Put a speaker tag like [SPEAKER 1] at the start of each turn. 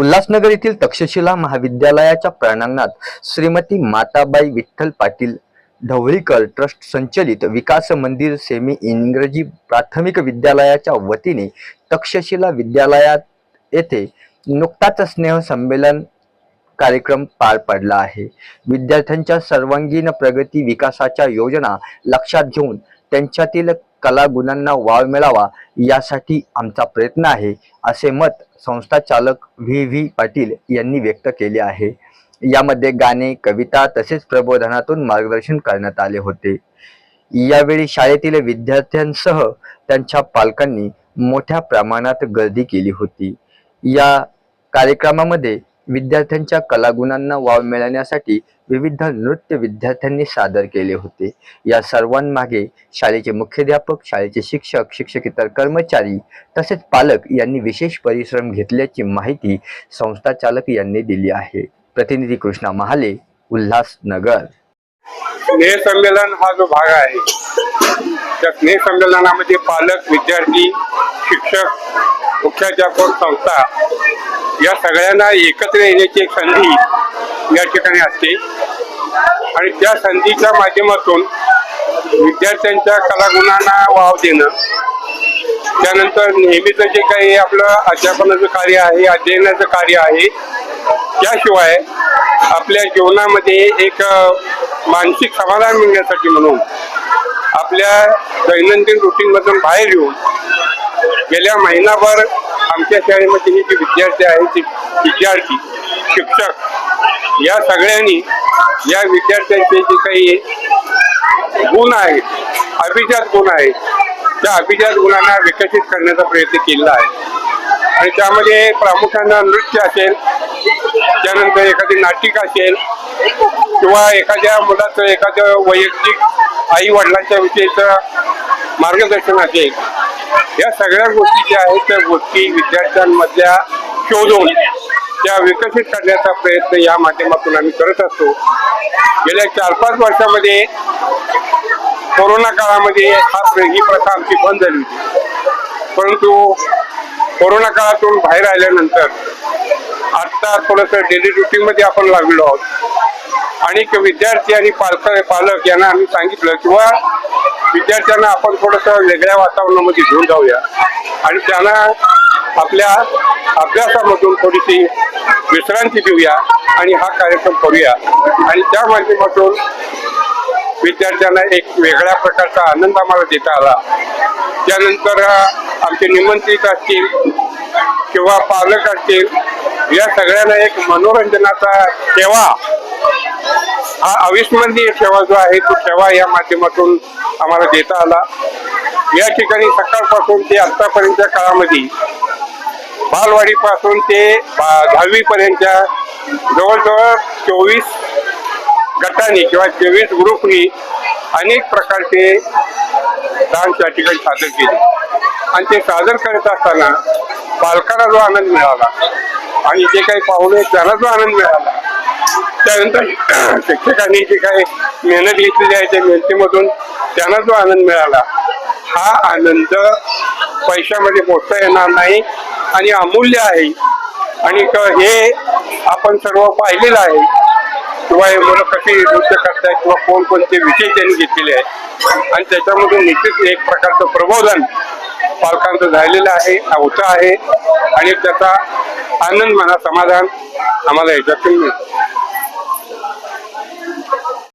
[SPEAKER 1] उल्हासनगर येथील तक्षशिला महाविद्यालयाच्या प्रांगणात श्रीमती माताबाई विठ्ठल पाटील ढवळीकर ट्रस्ट संचलित विकास मंदिर सेमी इंग्रजी प्राथमिक विद्यालयाच्या वतीने तक्षशिला विद्यालयात येथे नुकताच स्नेह संमेलन कार्यक्रम पार पडला आहे. विद्यार्थ्यांच्या सर्वांगीण प्रगती विकासाच्या योजना लक्षात घेऊन त्यांच्यातील कलागुणांना वाव मिळावा यासाठी आमचा प्रयत्न आहे असे मत संस्था चालक व्ही व्ही पाटील यांनी व्यक्त केले आहे. यामध्ये गाणे कविता तसेच प्रबोधनातून मार्गदर्शन करण्यात आले होते. यावेळी शाळेतील विद्यार्थ्यांसह त्यांच्या पालकांनी मोठ्या प्रमाणात गर्दी केली होती. या कार्यक्रमामध्ये विद्यार्थ्यांच्या कलागुणांना वाव मिळवण्यासाठी विविध नृत्य विद्यार्थ्यांनी सादर केले होते. या सर्वांमागे शाळेचे मुख्याध्यापक शाळेचे शिक्षक शिक्षकेतर कर्मचारी तसेच पालक यांनी विशेष परिश्रम घेतल्याची माहिती संस्था चालक यांनी दिली आहे. प्रतिनिधी कृष्णा महाले उल्हासनगर.
[SPEAKER 2] स्नेह संमेलन हा जो भाग आहे त्या स्नेह संमेलनामध्ये पालक विद्यार्थी शिक्षक मुख्याध्यापक संस्था या सगळ्यांना एकत्र येण्याची एक संधी या ठिकाणी असते. आणि त्या संधीच्या माध्यमातून विद्यार्थ्यांच्या कलागुणांना वाव देणं त्यानंतर नेहमीचं जे काही आपलं अध्यापनाचं कार्य आहे अध्ययनाचं कार्य आहे त्याशिवाय आपल्या जीवनामध्ये एक मानसिक समाधान मिळण्यासाठी म्हणून आपल्या दैनंदिन रुटीनमधून बाहेर येऊन गेल्या महिनाभर आमच्या शाळेमध्ये हे जे विद्यार्थी आहेत ते विद्यार्थी शिक्षक या सगळ्यांनी या विद्यार्थ्यांचे जे काही गुण आहेत अभिजात गुण आहेत त्या अभिजात गुणांना विकसित करण्याचा प्रयत्न केलेला आहे. आणि त्यामध्ये प्रामुख्यानं नृत्य असेल त्यानंतर एखादी नाटिक असेल किंवा एखाद्या मुलाचं एखादं वैयक्तिक आई वडिलांच्या विषयीचं मार्गदर्शन असेल या सगळ्या गोष्टी ज्या आहेत त्या गोष्टी विद्यार्थ्यांमधल्या शोधून त्या विकसित करण्याचा प्रयत्न या माध्यमातून आम्ही करत असतो. गेल्या चार पाच वर्षामध्ये कोरोना काळामध्ये हा ही प्रथा आमची बंद झाली होती. परंतु कोरोना काळातून बाहेर आल्यानंतर आता थोडस डेली रुटीन मध्ये आपण लागलो आहोत. आणि विद्यार्थी आणि पालक पालक यांना आम्ही सांगितलं किंवा विद्यार्थ्यांना आपण थोडस वेगळ्या वातावरणामध्ये घेऊन जाऊया. आणि त्यांना आपल्या अभ्यासामधून थोडीशी विश्रांती देऊया आणि हा कार्यक्रम करूया. आणि त्या माध्यमातून विद्यार्थ्यांना एक वेगळ्या प्रकारचा आनंद आम्हाला देता आला. त्यानंतर आमचे निमंत्रित असतील किंवा पालक असतील या सगळ्यांना एक मनोरंजनाचा सेवा हा अविस्मरणीय सेवा जो आहे तो सेवा या माध्यमातून आम्हाला देता आला. या ठिकाणी सकाळपासून ते आत्तापर्यंतच्या काळामध्ये बालवाडीपासून ते दहावीपर्यंतच्या जवळजवळ चोवीस गटांनी किंवा चोवीस ग्रुपनी अनेक प्रकारचे डान्स या ठिकाणी सादर केले. आणि ते सादर करत असताना पालकांना जो आनंद मिळाला आणि जे काही पाहुणे त्यांना जो आनंद मिळाला त्यानंतर शिक्षकांनी जी काही मेहनत घेतलेली आहे त्या मेहनतीमधून त्यांना जो आनंद मिळाला हा आनंद पैशामध्ये मोजता येणार नाही आणि अमूल्य आहे. आणि हे आपण सर्व पाहिलेलं आहे. किंवा हे मुलं कशी नृत्य करतायत किंवा कोणकोणते विषय त्यांनी घेतलेले आहेत. आणि त्याच्यामधून निश्चित एक प्रकारचं प्रबोधन पालकांचं झालेलं आहे होतं आहे. आणि त्याचा आनंद म्हणा समाधान आम्हाला याच्यातून मिळतं.